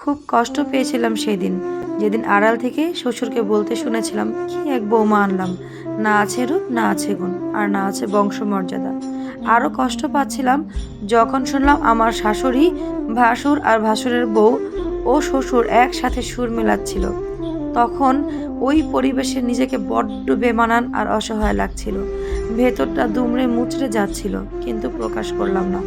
খুব কষ্ট পেয়েছিলাম সেদিন। যেদিন আড়াল থেকে শ্বশুরকে বলতে শুনেছিলাম, কি এক বৌমা আনলাম। না আছে রূপ, না আছে গুণ, আর না আছে বংশমর্যাদা। আরও কষ্ট পাচ্ছিলাম যখন শুনলাম আমার শাশুড়ি, ভাসুর আর ভাসুরের বউ ও শ্বশুর একসাথে সুর মেলাচ্ছিল। তখন ওই পরিবেশে নিজেকে বড্ড বেমানান আর অসহায় লাগছিল। ভেতরটা দুমড়ে মুচড়ে যাচ্ছিল, কিন্তু প্রকাশ করলাম না।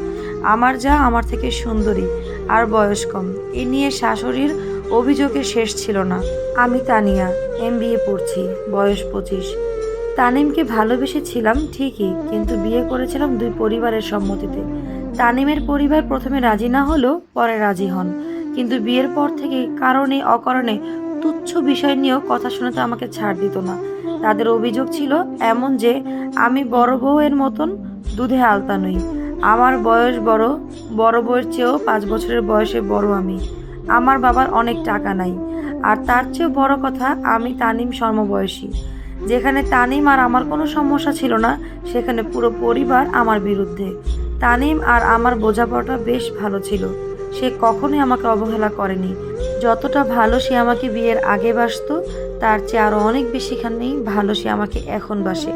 আমার যা আমার থেকে সুন্দরী। আর বয়স কম। এ নিয়ে শাশুড়ির অভিযোগের শেষ ছিল না। আমি তানিয়া, এম বিএ পড়ছি, বয়স পঁচিশ। তানিমকে ভালোবেসেছিলাম ঠিকই, কিন্তু বিয়ে করেছিলাম দুই পরিবারের সম্মতিতে। তানিমের পরিবার প্রথমে রাজি না হলেও পরে রাজি হন। কিন্তু বিয়ের পর থেকে কারণে অকারণে তুচ্ছ বিষয় নিয়েও কথা শোনাতে আমাকে ছাড় দিত না। তাদের অভিযোগ ছিল এমন যে, আমি বড় বউয়ের মতন দুধে আলতা নই। আমার বয়স বড় বড় বউয়ের চেয়েও পাঁচ বছরের বয়সে বড় আমি। আমার বাবার অনেক টাকা নাই। আর তার চেয়েও বড় কথা, আমি তানিম সমবয়সী যেখানে তানিম আর আমার কোনো সমস্যা ছিল না, সেখানে পুরো পরিবার আমার বিরুদ্ধে। তানিম আর আমার বোঝাপড়াটা বেশ ভালো ছিল। সে কখনোই আমাকে অবহেলা করেনি। যতটা ভালো সে আমাকে বিয়ের আগে বাসতো, তার চেয়ে আরও অনেক বেশিখানেই ভালো সে আমাকে এখন বাসে।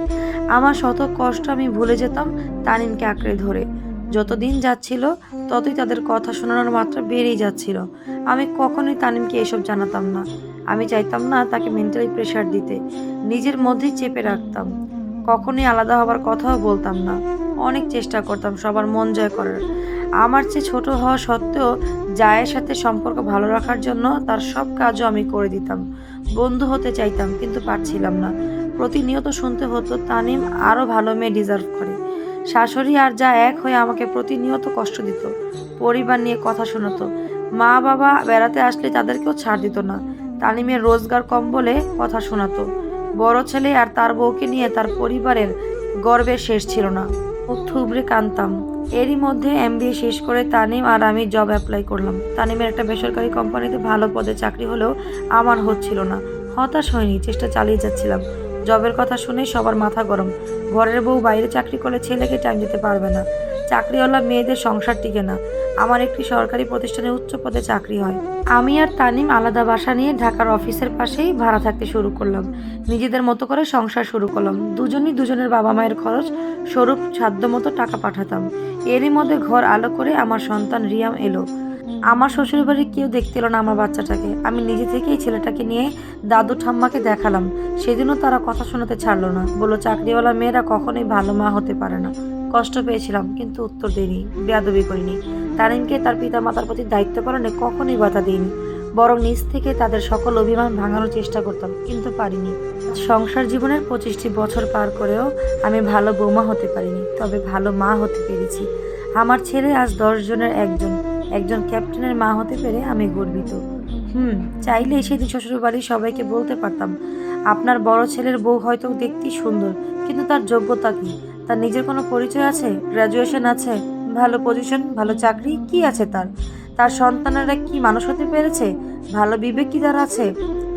আমার শত কষ্ট আমি ভুলে যেতাম তানিমকে আঁকড়ে ধরে। যত দিন যাচ্ছিল, ততই তাদের কথা শোনানোর মাত্রা বেড়েই যাচ্ছিল। আমি কখনোই তানিমকে এসব জানাতাম না। আমি চাইতাম না তাকে মেন্টালি প্রেশার দিতে। নিজের মধ্যেই চেপে রাখতাম। কখনোই আলাদা হবার কথাও বলতাম না। অনেক চেষ্টা করতাম সবার মন জয় করার। আমার চেয়ে ছোট হওয়া সত্ত্বেও জায়ের সাথে সম্পর্ক ভালো রাখার জন্য তার সব কাজও আমি করে দিতাম। বন্ধু হতে চাইতাম, কিন্তু পারছিলাম না। প্রতিনিয়ত শুনতে হতো তানিম আরও ভালো মেয়ে ডিজার্ভ করে। শাশুড়ি আর যা এক হয়ে আমাকে প্রতিনিয়ত কষ্ট দিত, পরিবার নিয়ে কথা শোনাতো। মা বাবা বেড়াতে আসলে তাদেরকেও ছাড় দিত না। তানিমের রোজগার কম বলে কথা শোনাতো। বড় ছেলে আর তার বউকে নিয়ে তার পরিবারের গর্বের শেষ ছিল না। মুখ থুবড়ে কানতাম এরই মধ্যে এমবিএ শেষ করে তানিম আর আমি জব অ্যাপ্লাই করলাম। তানিমের একটা বেসরকারি কোম্পানিতে ভালো পদে চাকরি হলেও আমার হচ্ছিল না। হতাশ হয়নি, চেষ্টা চালিয়ে যাচ্ছিলাম। জবের কথা শুনে সবার মাথা গরম। ঘরের বউ বাইরে চাকরি করলে ছেলেকে টাইম দিতে পারবে না। চাকরিওয়ালা মেয়েদের সংসার টিকে না। আমার একটি সরকারি প্রতিষ্ঠানে উচ্চ পদে চাকরি হয়। আমি আর তানিম আলাদা বাসা নিয়ে ঢাকার অফিসের পাশেই ভাড়া থাকতে শুরু করলাম। নিজেদের মতো করে সংসার শুরু করলাম। দুজনই দুজনের বাবা মায়ের খরচ, স্বরূপ সাধ্য মতো টাকা পাঠাতাম। এরই মধ্যে ঘর আলো করে আমার সন্তান রিয়াম এলো। আমার শ্বশুর বাড়ির কেউ দেখতে না আমার বাচ্চাটাকে। আমি নিজে থেকেই ছেলেটাকে নিয়ে দাদু ঠাম্মাকে দেখালাম। সেদিনও তারা কথা শোনাতে ছাড়লো না। বলল, চাকরিওয়ালা মেয়েরা কখনোই ভালো মা হতে পারে না। কষ্ট পেয়েছিলাম, কিন্তু উত্তর দিইনি, বেয়াদবি করিনি। তারিমকে তার পিতা মাতার প্রতি দায়িত্ব পালনে কখনোই বাধা দিইনি। বরং নিজ থেকে তাদের সকল অভিমান ভাঙানোর চেষ্টা করতাম, কিন্তু পারিনি। সংসার জীবনের পঁচিশটি বছর পার করেও আমি ভালো বৌমা হতে পারিনি, তবে ভালো মা হতে পেরেছি। আমার ছেলে আজ দশ জনের একজন। একজন ক্যাপ্টেনের মা হতে পেরে আমি গর্বিত। হুম চাইলে সেদিন শ্বশুর বাড়ির সবাইকে বলতে পারতাম, আপনার বড় ছেলের বউ হয়তো দেখতেই সুন্দর, কিন্তু তার যোগ্যতা কি? তার নিজের কোনো পরিচয় আছে? গ্র্যাজুয়েশন আছে? ভালো পজিশন ভালো চাকরি? কি আছে তার? তার সন্তানেরা কি মানুষ হতে পেরেছে? ভালো বিবেক কি তার আছে?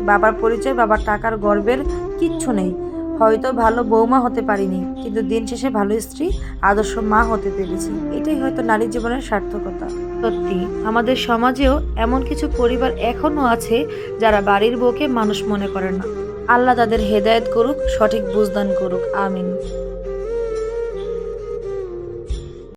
বাবার পরিচয়, বাবার টাকার গর্বের কিচ্ছু নেই। হয়তো ভালো বৌমা হতে পারিনি, কিন্তু দিন শেষে ভালো স্ত্রী, আদর্শ মা হতে পেরেছি। এটাই হয়তো নারী জীবনের সার্থকতা। সত্যি, আমাদের সমাজেও এমন কিছু পরিবার এখনও আছে যারা বাড়ির বউকে মানুষ মনে করে না। আল্লাহ তাদের হেদায়ত করুক, সঠিক বুঝদান করুক, আমিন।